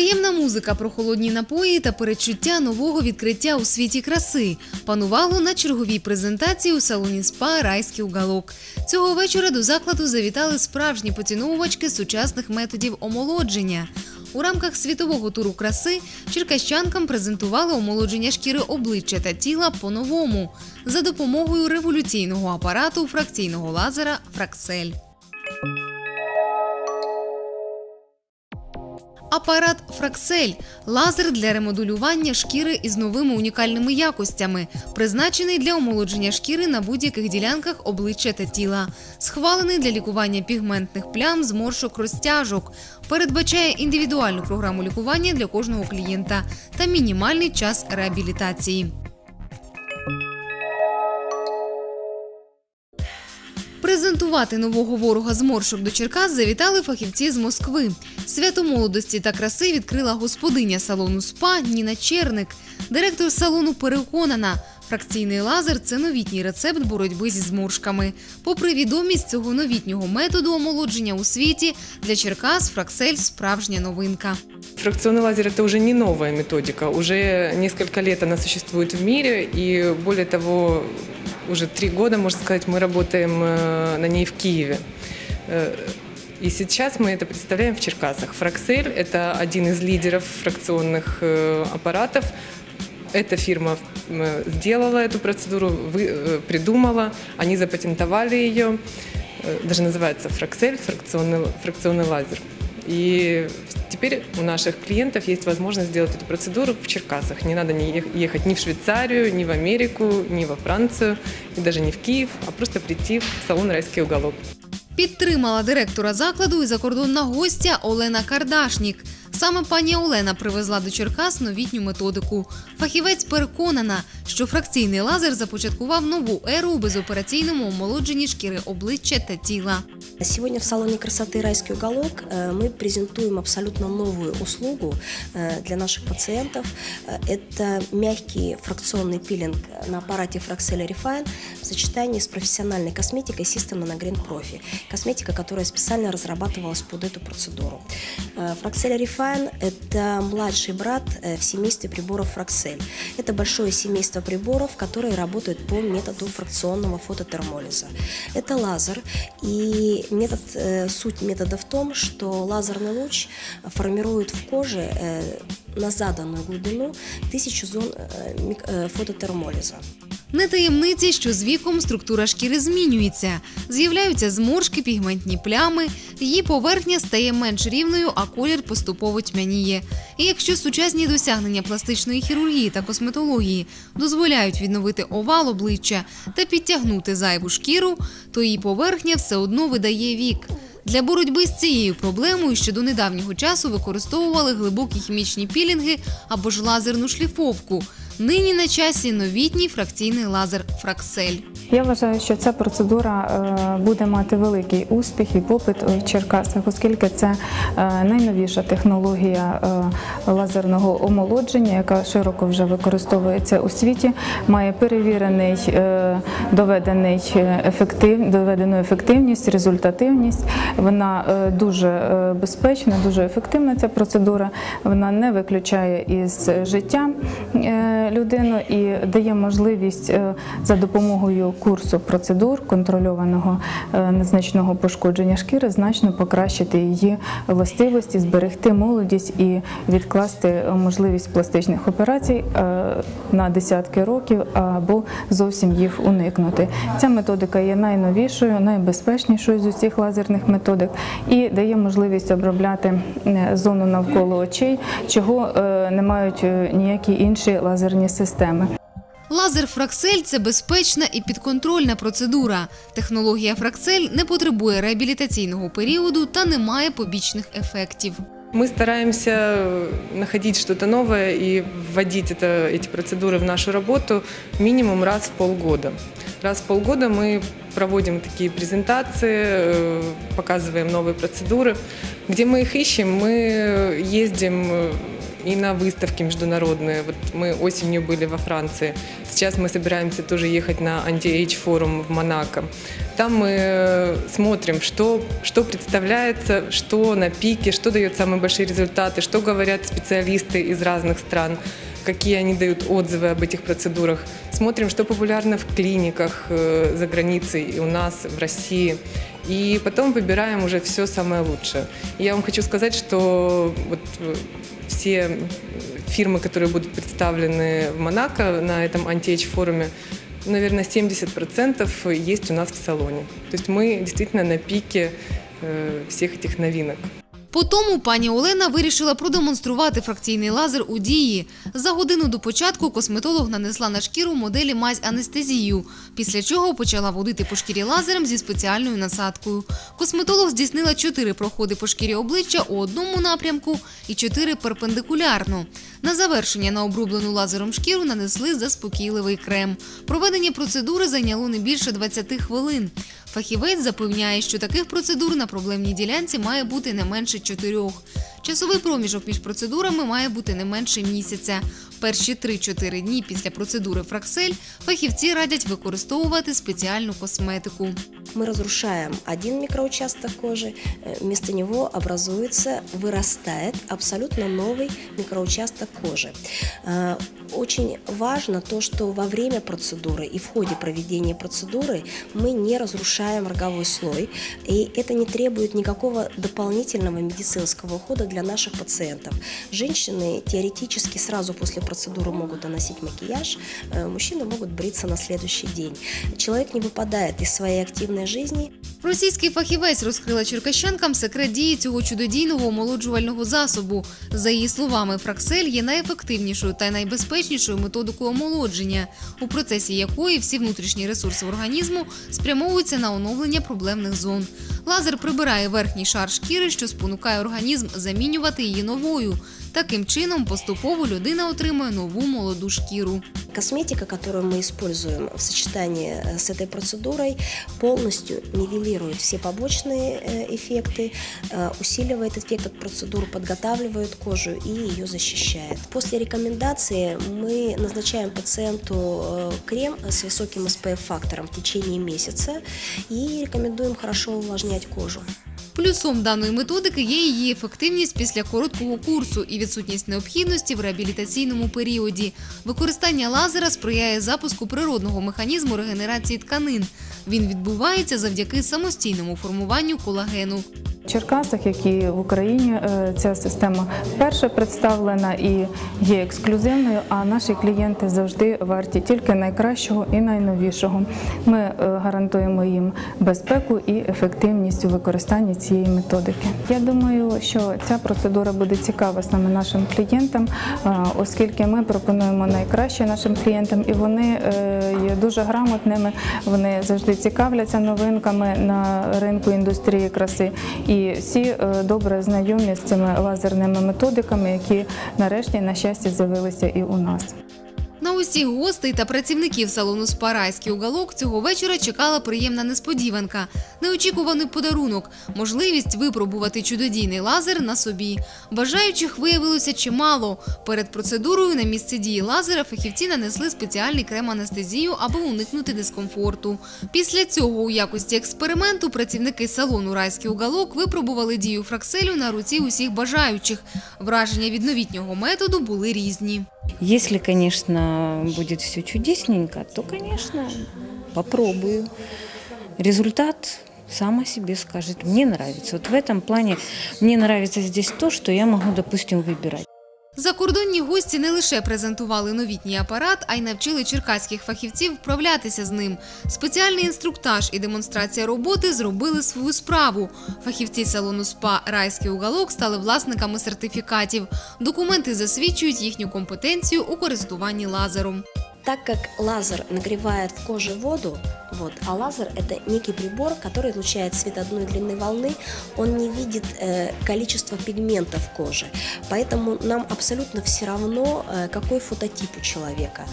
Приємна музика про холодні напої та передчуття нового відкриття у світі краси панувало на черговій презентації у салоні СПА Райський уголок. Цього вечора до закладу завітали справжні поціновувачки сучасних методів омолодження. У рамках світового туру краси черкащанкам презентували омолодження шкіри обличчя та тіла по-новому за допомогою революційного апарату фракційного лазера Фраксель. Апарат Фраксель лазер для ремодулювання шкіри із новими унікальними якостями, призначений для омолодження шкіри на будь-яких ділянках обличчя та тіла, схвалений для лікування пігментних плям, зморшок, розтяжок, передбачає індивідуальну програму лікування для кожного клієнта та мінімальний час реабілітації. Презентувати нового ворога зморшок до Черкас завітали фахівці з Москви. Свято молодості та краси відкрила господиня салону СПА Ніна Черник. Директор салону переконана, фракційний лазер це новітній рецепт боротьби зі зморшками. Попри відомість цього новітнього методу омолодження у світі, для Черкас Фраксель справжня новинка. Фракционный лазер это уже не новая методика. Уже несколько лет она существует в мире, и более того, уже три года, можно сказать, мы работаем э, на ней в Киеве. Э, И сейчас мы это представляем в Черкасах. Фраксель – это один из лидеров фракционных э, аппаратов. Эта фирма э, сделала эту процедуру, вы- э, придумала, они запатентовали ее. Э, Даже называется Фраксель, фракционный, фракционный лазер. И теперь у наших клиентов есть возможность сделать эту процедуру в Черкасах. Не надо не ехать ни в Швейцарию, ни в Америку, ни во Францию, и даже не в Киев, а просто прийти в салон «Райский уголок». Підтримала директора закладу і закордонна гостя Олена Кардашнік. Саме пані Олена привезла до Черкас новітню методику. Фахівець переконана, що фракційний лазер започаткував нову еру у безопераційному омолодженні шкіри обличчя та тіла. Сегодня в салоне красоты «Райский уголок» э, мы презентуем абсолютно новую услугу э, для наших пациентов. Э, Это мягкий фракционный пилинг на аппарате Fraxel Refine в сочетании с профессиональной косметикой System Nanogreen Profi. Косметика, которая специально разрабатывалась под эту процедуру. Э, Fraxel Refine – это младший брат э, в семействе приборов Fraxel. Это большое семейство приборов, которые работают по методу фракционного фототермолиза. Это лазер, и метод, э, суть метода в том, что лазерный луч формирует в коже э, на заданную глубину тысячу зон фототермолиза. Не таємниці, що з віком структура шкіри змінюється. З'являються зморшки, пігментні плями, її поверхня стає менш рівною, а колір поступово тьмяніє. І якщо сучасні досягнення пластичної хірургії та косметології дозволяють відновити овал обличчя та підтягнути зайву шкіру, то її поверхня все одно видає вік. Для боротьби з цією проблемою ще до недавнього часу використовували глибокі хімічні пілінги або ж лазерну шліфовку. Нині на часі новітній фракційний лазер Фраксель. Я вважаю, що ця процедура е, буде мати великий успіх і попит в Черкасах, оскільки це е, найновіша технологія е, лазерного омолодження, яка широко вже використовується у світі, має перевірений, доведений ефектив, доведену ефективність, результативність. Вона дуже безпечна, дуже ефективна ця процедура. Вона не виключає із життя людину і дає можливість е, за допомогою курсу процедур контрольованого е, незначного пошкодження шкіри значно покращити її властивості, зберегти молодість і відкласти можливість пластичних операцій е, на десятки років або зовсім їх уникнути. Ця методика є найновішою, найбезпечнішою з усіх лазерних методик і дає можливість обробляти зону навколо очей, чого не мають ніякі інші лазерні системи. Лазер Фраксель це безпечна і підконтрольна процедура. Технологія Фраксель не потребує реабілітаційного періоду та не має побічних ефектів. Мы стараемся э, находить что-то новое и вводить это, эти процедуры в нашу работу минимум раз в полгода. Раз в полгода мы проводим такие презентации, э, показываем новые процедуры. Где мы их ищем? Мы ездим э, и на выставки международные. Вот мы осенью были во Франции. Сейчас мы собираемся тоже ехать на анти-эйдж форум в Монако. Там мы э, смотрим, что, что представляется, что на пике, что дает самые большие результаты, что говорят специалисты из разных стран, какие они дают отзывы об этих процедурах. Смотрим, что популярно в клиниках э, за границей и у нас, в России. И потом выбираем уже все самое лучшее. И я вам хочу сказать, что вот э, все фирмы, которые будут представлены в Монако на этом антиэйдж форуме, наверное, 70% есть у нас в салоне. То есть мы действительно на пике э, всех этих новинок. По тому пані Олена вирішила продемонструвати фракційний лазер у дії. За годину до початку косметолог нанесла на шкіру моделі мазь анестезію, після чого почала водити по шкірі лазером зі спеціальною насадкою. Косметолог здійснила чотири проходи по шкірі обличчя у одному напрямку і чотири перпендикулярно. На завершення на обрублену лазером шкіру нанесли заспокійливий крем. Проведення процедури зайняло не більше 20 хвилин. Фахівець запевняє, що таких процедур на проблемній ділянці має бути не менше чотирьох. Часовий проміжок між процедурами має бути не менше місяця. Перші 3-4 дні після процедури Фраксель фахівці радять використовувати спеціальну косметику. Мы разрушаем один микроучасток кожи, э, вместо него образуется, вырастает абсолютно новый микроучасток кожи. Э, Очень важно то, что во время процедуры и в ходе проведения процедуры мы не разрушаем роговой слой, и это не требует никакого дополнительного медицинского ухода для наших пациентов. Женщины теоретически сразу после процедуры могут наносить макияж, э, мужчины могут бриться на следующий день. Человек не выпадает из своей активной жизни, Російський фахівець розкрила черкащанкам секрет дії цього чудодійного омолоджувального засобу. За її словами, фраксель є найефективнішою та найбезпечнішою методикою омолодження, у процесі якої всі внутрішні ресурси організму спрямовуються на оновлення проблемних зон. Лазер прибирає верхній шар шкіри, що спонукає організм замінювати її новою. Таким чином, поступово людина отримує нову молоду шкіру. Косметика, которую мы используем в сочетании э, с этой процедурой, полностью нивелирует все побочные э, эффекты, э, усиливает эффект от процедуры, подготавливает кожу и ее защищает. После рекомендации мы назначаем пациенту э, крем с высоким SPF-фактором в течение месяца и рекомендуем хорошо увлажнять кожу. Плюсом даної методики є її ефективність після короткого курсу і відсутність необхідності в реабілітаційному періоді. Використання лазера сприяє запуску природного механізму регенерації тканин. Він відбувається завдяки самостійному формуванню колагену. Черкасах, як і в Україні, е, ця система вперше представлена і є ексклюзивною, а наші клієнти завжди варті тільки найкращого і найновішого. Ми е, гарантуємо їм безпеку і ефективність у використанні цієї методики. Я думаю, що ця процедура буде цікава саме нашим клієнтам, е, оскільки ми пропонуємо найкраще нашим клієнтам, і вони є дуже грамотними. Вони завжди цікавляться новинками на ринку індустрії краси. І всі е, добре знайомі з цими лазерними методиками, які нарешті, на щастя, з'явилися і у нас. Усіх гостей та працівників салону «Спа Райський уголок цього вечора чекала приємна несподіванка, неочікуваний подарунок, можливість випробувати чудодійний лазер на собі. Бажаючих виявилося чимало. Перед процедурою на місце дії лазера фахівці нанесли спеціальний крем-анестезію, аби уникнути дискомфорту. Після цього у якості експерименту працівники салону «Райський уголок випробували дію фракселю на руці усіх бажаючих. Враження від новітнього методу були різні. Если, конечно, будет все чудесненько, то, конечно, попробую. Результат сама себе скажет. Мне нравится. Вот в этом плане мне нравится здесь то, что я могу, допустим, выбирать. Закордонні гості не лише презентували новітній апарат, а й навчили черкаських фахівців вправлятися з ним. Спеціальний інструктаж і демонстрація роботи зробили свою справу. Фахівці салону СПА Райський уголок стали власниками сертифікатів. Документи засвідчують їхню компетенцію у користуванні лазером. Так как лазер нагревает в коже воду, Вот. А лазер – это некий прибор, который излучает свет одной длины волны. Он не видит э, количество пигментов кожи. Поэтому нам абсолютно все равно, э, какой фототип у человека.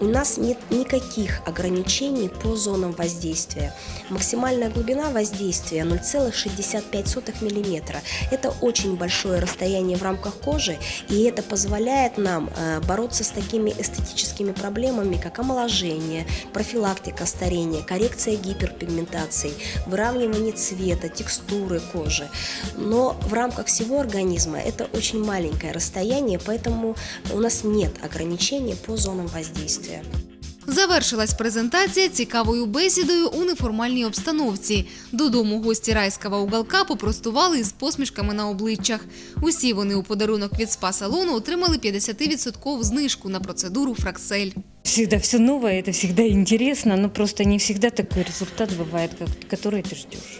У нас нет никаких ограничений по зонам воздействия. Максимальная глубина воздействия 0,65 мм. Это очень большое расстояние в рамках кожи, и это позволяет нам э, бороться с такими эстетическими проблемами, как омоложение, профилактика старения, коррекция гиперпигментации, выравнивание цвета, текстуры кожи. Но в рамках всего организма это очень маленькое расстояние, поэтому у нас нет ограничений по зонам воздействия. Завершилась презентація цікавою бесідою у неформальній обстановці. Додому гості райського уголка попростували із посмішками на обличчях. Усі вони у подарунок від спа-салону отримали 50% знижку на процедуру Фраксель. Всегда все новое, это всегда интересно, но просто не всегда такой результат бывает, как- который ты ждешь.